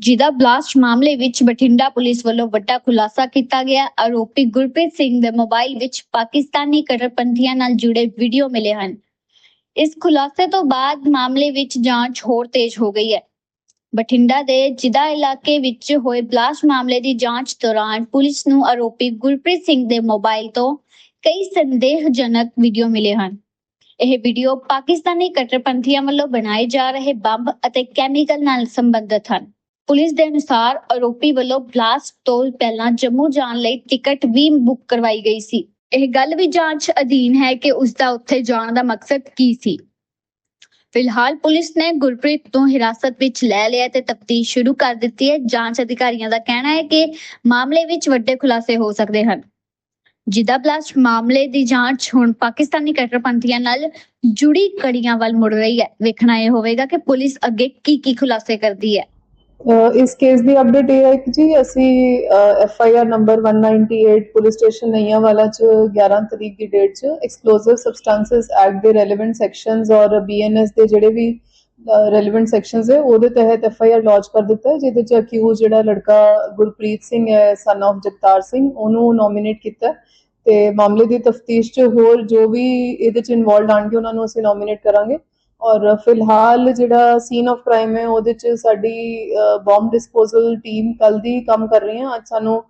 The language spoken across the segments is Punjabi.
ਜਿਹਦਾ ਬਲਾਸਟ ਮਾਮਲੇ ਵਿੱਚ ਬਠਿੰਡਾ ਪੁਲਿਸ ਵੱਲੋਂ ਵੱਡਾ ਖੁਲਾਸਾ ਕੀਤਾ ਗਿਆ। ਆਰੋਪੀ ਗੁਰਪ੍ਰੀਤ ਸਿੰਘ ਦੇ ਮੋਬਾਈਲ ਵਿੱਚ ਪਾਕਿਸਤਾਨੀ ਕੱਟੜਪੰਥੀਆਂ ਨਾਲ ਜੁੜੇ ਵੀਡੀਓ ਮਿਲੇ ਹਨ। ਇਸ ਖੁਲਾਸੇ ਤੋਂ ਬਾਅਦ ਮਾਮਲੇ ਵਿੱਚ ਜਾਂਚ ਹੋਰ ਤੇਜ਼ ਹੋ ਗਈ ਹੈ। ਬਠਿੰਡਾ ਦੇ ਜਿਦਾ ਇਲਾਕੇ ਵਿੱਚ ਹੋਏ ਬਲਾਸਟ ਮਾਮਲੇ ਦੀ ਜਾਂਚ ਦੌਰਾਨ ਪੁਲਿਸ ਨੂੰ ਆਰੋਪੀ ਗੁਰਪ੍ਰੀਤ ਸਿੰਘ ਦੇ ਮੋਬਾਈਲ ਤੋਂ ਕਈ ਸੰਦੇਹਜਨਕ ਵੀਡੀਓ ਮਿਲੇ ਹਨ। ਇਹ ਵੀਡੀਓ ਪਾਕਿਸਤਾਨੀ ਕੱਟੜਪੰਥੀਆਂ ਵੱਲੋਂ ਬਣਾਏ ਜਾ ਰਹੇ ਬੰਬ ਅਤੇ ਕੈਮੀਕਲ ਨਾਲ ਸੰਬੰਧਿਤ ਹਨ। ਪੁਲਿਸ ਦੇ ਅਨੁਸਾਰ ਆਰੋਪੀ ਵੱਲੋਂ ਬਲਾਸਟ ਤੋਂ ਪਹਿਲਾਂ ਜੰਮੂ ਜਾਣ ਲਈ ਟਿਕਟ ਵੀ ਬੁੱਕ ਕਰਵਾਈ ਗਈ ਸੀ। ਇਹ ਗੱਲ ਵੀ ਜਾਂਚ ਅਧੀਨ ਹੈ ਕਿ ਉਸ ਦਾ ਉੱਥੇ ਜਾਣ ਦਾ ਮਕਸਦ ਕੀ ਸੀ। ਫਿਲਹਾਲ ਪੁਲਿਸ ਨੇ ਗੁਰਪ੍ਰੀਤ ਤੋਂ ਹਿਰਾਸਤ ਵਿੱਚ ਲੈ ਲਿਆ ਤੇ ਤਫਤੀਸ਼ ਸ਼ੁਰੂ ਕਰ ਦਿੱਤੀ ਹੈ। ਜਾਂਚ ਅਧਿਕਾਰੀਆਂ ਦਾ ਕਹਿਣਾ ਹੈ ਕਿ ਮਾਮਲੇ ਵਿੱਚ ਵੱਡੇ ਖੁਲਾਸੇ ਹੋ ਸਕਦੇ ਹਨ। ਜਿੱਦਾਂ ਬਲਾਸਟ ਮਾਮਲੇ ਦੀ ਜਾਂਚ ਹੁਣ ਪਾਕਿਸਤਾਨੀ ਕੱਟੜਪੰਥੀਆਂ ਨਾਲ ਜੁੜੀ ਕੜੀਆਂ ਵੱਲ ਮੁੜ ਰਹੀ ਹੈ। ਵੇਖਣਾ ਇਹ ਹੋਵੇਗਾ ਕਿ ਪੁਲਿਸ ਅੱਗੇ ਕੀ ਕੀ ਖੁਲਾਸੇ ਕਰਦੀ ਹੈ। ਇਸ ਕੇਸ ਦੀ ਅਪਡੇਟ ਇਹ ਹੈ ਕਿ ਜੀ ਅਸੀਂ F I R number 198 police station Naiyanwala ਚ 11 ਤਰੀਕ ਦੀ ਡੇਟ ਚ ਐਕਸਪਲੋਸਿਵ ਸਬਸਟੈਂਸਸ ਐਕਟ ਦੇ ਰੈਲੇਵੈਂਟ ਸੈਕਸ਼ਨਸ ਔਰ ਬੀਐਨਐਸ ਦੇ ਜਿਹੜੇ ਵੀ ਰੈਲੇਵੈਂਟ ਸੈਕਸ਼ਨਸ ਹੈ, ਉਹਦੇ ਤਹਿਤ ਐਫ ਆਈ ਆਰ ਲਾਂਚ ਕਰ ਦਿੱਤਾ ਹੈ, ਜਿਹਦੇ ਚ ਅਕਿਊਜ਼ ਜਿਹੜਾ ਲੜਕਾ ਗੁਰਪ੍ਰੀਤ ਸਿੰਘ ਹੈ ਸਨ of ਜਗਤਾਰ ਸਿੰਘ, ਉਹਨੂੰ ਨੋਮੀਨੇਟ ਕੀਤਾ ਹੈ ਤੇ ਮਾਮਲੇ ਦੀ ਤਫਤੀਸ਼ ਚ ਹੋਰ ਜੋ ਵੀ ਇਹਦੇ ਚ ਇਨਵੋਲਡ ਆਣਗੇ, ਉਹਨਾਂ ਨੂੰ ਅਸੀਂ ਨੋਮੀਨੇਟ ਕਰਾਂਗੇ। ਔਰ ਫਿਲਹਾਲ ਜਿਹੜਾ ਸੀਨ ਆਫ ਕ੍ਰਾਈਮ ਹੈ, ਉਹਦੇ ਚ ਸਾਡੀ ਬੰਬ ਡਿਸਪੋਜ਼ਲ ਟੀਮ ਕੱਲ ਦੀ ਕੰਮ ਕਰ ਰਹੀ ਹੈ। ਅੱਜ ਸਾਨੂੰ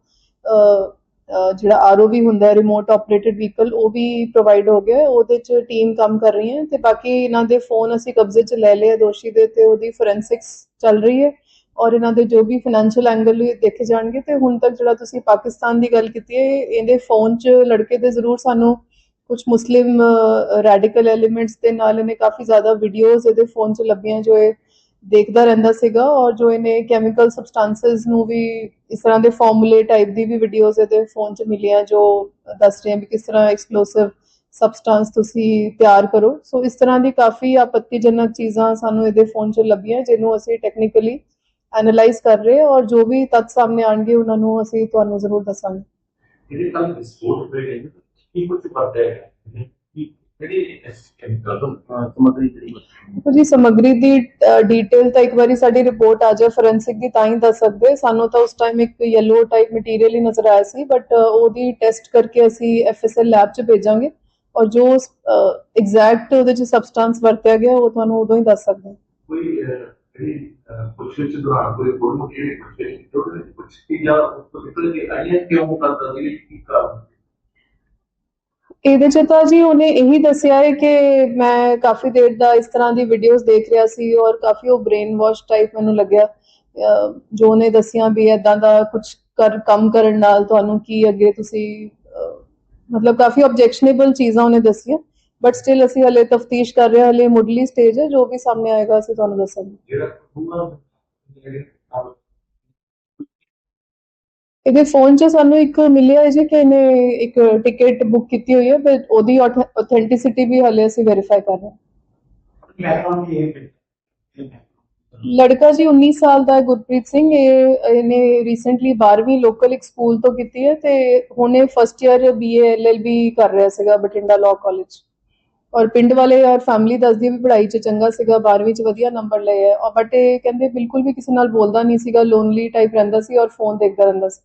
ਜਿਹੜਾ ਆਰਓਵੀ ਹੁੰਦਾ ਹੈ ਰਿਮੋਟ ਆਪਰੇਟਡ ਵਹੀਕਲ ਉਹ ਵੀ ਪ੍ਰੋਵਾਈਡ ਹੋ ਗਿਆ ਉਹਦੇ ਚ ਟੀਮ ਕੰਮ ਕਰ ਰਹੀ ਹੈ ਤੇ ਬਾਕੀ ਇਹਨਾਂ ਦੇ ਫੋਨ ਅਸੀਂ ਕਬਜ਼ੇ ਚ ਲੈ ਲਏ ਦੋਸ਼ੀ ਦੇ ਤੇ ਉਹਦੀ ਫੋਰੈਂਸਿਕਸ ਚੱਲ ਰਹੀ ਹੈ। ਔਰ ਇਹਨਾਂ ਦੇ ਜੋ ਵੀ ਫਾਈਨੈਂਸ਼ੀਅਲ ਐਂਗਲ ਵੀ ਦੇਖੇ ਜਾਣਗੇ ਤੇ ਹੁਣ ਤੱਕ ਜਿਹੜਾ ਤੁਸੀਂ ਪਾਕਿਸਤਾਨ ਦੀ ਗੱਲ ਕੀਤੀ ਹੈ, ਇਹਦੇ ਫੋਨ 'ਚ ਲੜਕੇ ਦੇ ਜ਼ਰੂਰ ਸਾਨੂੰ ਕੁਝ ਮੁਸਲਿਮ ਰੈਡੀਕਲ ਐਲੀਮੈਂਟਸ ਦੇ ਨਾਲ ਇਹਨੇ ਕਾਫੀ ਜ਼ਿਆਦਾ ਵੀਡੀਓਜ਼ ਇਹਦੇ ਫੋਨ 'ਚ ਲੱਭੀਆਂ ਜੋ ਇਹ ਦੇਖਦਾ ਰਹਿੰਦਾ ਸੀਗਾ ਔਰ ਜੋ ਇਹਨੇ ਕੈਮੀਕਲ ਸਬਸਟੈਂਸਸ ਨੂੰ ਵੀ ਇਸ ਤਰ੍ਹਾਂ ਦੇ ਫਾਰਮੂਲੇ ਟਾਈਪ ਦੀ ਵੀ ਵੀਡੀਓਜ਼ ਇਹਦੇ ਫੋਨ 'ਚ ਮਿਲੀਆਂ ਜੋ ਦੱਸ ਰਹੀਆਂ ਵੀ ਕਿਸ ਤਰ੍ਹਾਂ ਐਕਸਪਲੋਸਿਵ ਸਬਸਟੈਂਸ ਤੁਸੀਂ ਤਿਆਰ ਕਰੋ। ਸੋ ਇਸ ਤਰ੍ਹਾਂ ਦੀ ਕਾਫੀ ਆਪੱਤੀਜਨਕ ਚੀਜ਼ਾਂ ਸਾਨੂੰ ਇਹਦੇ ਫੋਨ 'ਚ ਲੱਭੀਆਂ ਜਿਹਨੂੰ ਅਸੀਂ ਟੈਕਨੀਕਲੀ ਐਨਾਲਾਈਜ਼ ਕਰ ਰਹੇ ਔਰ ਜੋ ਵੀ ਤੱਥ ਸਾਹਮਣੇ ਆਣਗੇ ਉਹਨਾਂ ਨੂੰ ਅਸੀਂ ਤੁਹਾਨੂੰ ਜ਼ਰੂਰ ਦੱਸਾਂਗੇ। ਇਹਦੇ ਕੱਲ ਵਿਸਫੋਟ ਹੋਏ ਨੇ ਕੀ ਕੁਝ ਕਰਦੇ ਹੈ। ਕਿ ਜਿਹੜੀ ਸਮਗਰੀ ਜਿਹੜੀ ਜੀ ਸਮੱਗਰੀ ਦੀ ਡਿਟੇਲ ਤਾਂ ਇੱਕ ਵਾਰੀ ਸਾਡੀ ਰਿਪੋਰਟ ਆ ਜਾਏ ਫੋਰੈਂਸਿਕ ਦੀ ਤਾਂ ਹੀ ਦੱਸ ਸਕਦੇ ਸਾਨੂੰ ਤਾਂ ਉਸ ਟਾਈਮ ਇੱਕ ਯੈਲੋ ਟਾਈਪ ਮਟੀਰੀਅਲ ਹੀ ਨਜ਼ਰ ਆਇਆ ਸੀ ਬਟ ਉਹਦੀ ਟੈਸਟ ਕਰਕੇ ਅਸੀਂ ਐਫਐਸਐਲ ਲੈਬ 'ਚ ਭੇਜਾਂਗੇ। ਔਰ ਜੋ ਐਗਜ਼ੈਕਟ ਉਹਦੇ 'ਚ ਸਬਸਟੈਂਸ ਵਰਤਿਆ ਗਿਆ ਉਹ ਤੁਹਾਨੂੰ ਉਦੋਂ ਹੀ ਦੱਸ ਸਕਦੇ ਹਾਂ। ਕੋਈ ਪੁੱਛੇ ਚ ਦੌਰਾਨ ਕੋਈ ਹੋਰ ਮੁੱਦੇ ਪੁੱਛੇ ਕੁਝ ਕੀ ਜਾਂ ਉਸ ਤੋਂ ਨਿਕਲ ਕੇ ਆਈਏ ਕਿਉਂ ਕਰਦਾ ਸੀ ਕੀ ਕਾਰਨ? ਇਹਦੇ ਚ ਤਾਂ ਜੀ ਉਹਨੇ ਇਹੀ ਦੱਸਿਆ ਹੈ ਕਿ ਮੈਂ ਕਾਫੀ ਦੇਰ ਦਾ ਇਸ ਤਰ੍ਹਾਂ ਦੀ ਵੀਡੀਓਜ਼ ਦੇਖ ਰਿਹਾ ਸੀ ਔਰ ਕਾਫੀ ਉਹ ਬ੍ਰੇਨ ਵਾਸ਼ ਟਾਈਪ ਮੈਨੂੰ ਲੱਗਿਆ। ਜੋ ਉਹਨੇ ਦੱਸਿਆ ਵੀ ਐਦਾਂ ਦਾ ਕੁਝ ਕਰ, ਕੰਮ ਕਰਨ ਨਾਲ ਤੁਹਾਨੂੰ ਕੀ ਅੱਗੇ ਤੁਸੀਂ ਮਤਲਬ ਕਾਫੀ ਆਬਜੈਕਸ਼ਨੇਬਲ ਚੀਜ਼ਾਂ ਉਹਨੇ ਦੱਸੀਆਂ। ਬਟ ਸਟਿਲ ਅਸੀਂ ਹਲੇ ਤਫਤੀਸ਼ ਕਰ ਰਹੇ ਹਾਂ, ਹਲੇ ਮੁੱਢਲੀ ਸਟੇਜ ਹੈ, ਜੋ ਵੀ ਸਾਹਮਣੇ ਆਏਗਾ ਅਸੀਂ ਤੁਹਾਨੂੰ ਦੱਸਾਂਗੇ। ਜਿਹੜਾ ਇਹਦੇ ਫੋਨ 'ਚ ਸਾਨੂੰ ਇੱਕ ਮਿਲਿਆ ਹੈ ਜੀ ਕਿ ਇਹਨੇ ਇੱਕ ਟਿਕਟ ਬੁੱਕ ਕੀਤੀ ਹੋਈ ਹੈ ਬਟ ਉਹਦੀ ਆਥੈਂਟਿਸਿਟੀ ਵੀ ਹਲੇ ਅਸੀਂ ਵੈਰੀਫਾਈ ਕਰ ਰਹੇ ਹਾਂ। ਬੈਕਗ੍ਰਾਉਂਡ ਕੀ ਹੈ ਲੜਕਾ ਜੀ 19 ਸਾਲ ਦਾ ਹੈ, ਗੁਰਪ੍ਰੀਤ ਸਿੰਘ। ਇਹ, ਇਹਨੇ ਰੀਸੈਂਟਲੀ 12ਵੀਂ ਲੋਕਲ ਇੱਕ ਸਕੂਲ ਤੋਂ ਕੀਤੀ ਹੈ ਤੇ ਹੁਣੇ ਫਸਟ ਇਅਰ ਬੀਏ ਐਲਐਲਬੀ ਕਰ ਰਿਹਾ ਸੀਗਾ, ਬਠਿੰਡਾ ਲਾਅ ਕਾਲਜ ਔਰ ਪਿੰਡ ਵਾਲੇ ਔਰ ਫੈਮਿਲੀ ਦੱਸਦੀ ਵੀ ਪੜ੍ਹਾਈ 'ਚ ਚੰਗਾ ਸੀਗਾ 12ਵੀਂ 'ਚ ਵਧੀਆ ਨੰਬਰ ਲਏ ਹੈ। ਬਟ ਇਹ ਕਹਿੰਦੇ ਬਿਲਕੁਲ ਵੀ ਕਿਸੇ ਨਾਲ ਬੋਲਦਾ ਨਹੀਂ ਸੀਗਾ ਲੋਨਲੀ ਟਾਈਪ ਰਹਿੰਦਾ ਸੀ ਔਰ ਫੋਨ ਦੇਖਦਾ ਰਹਿੰਦਾ ਸੀ।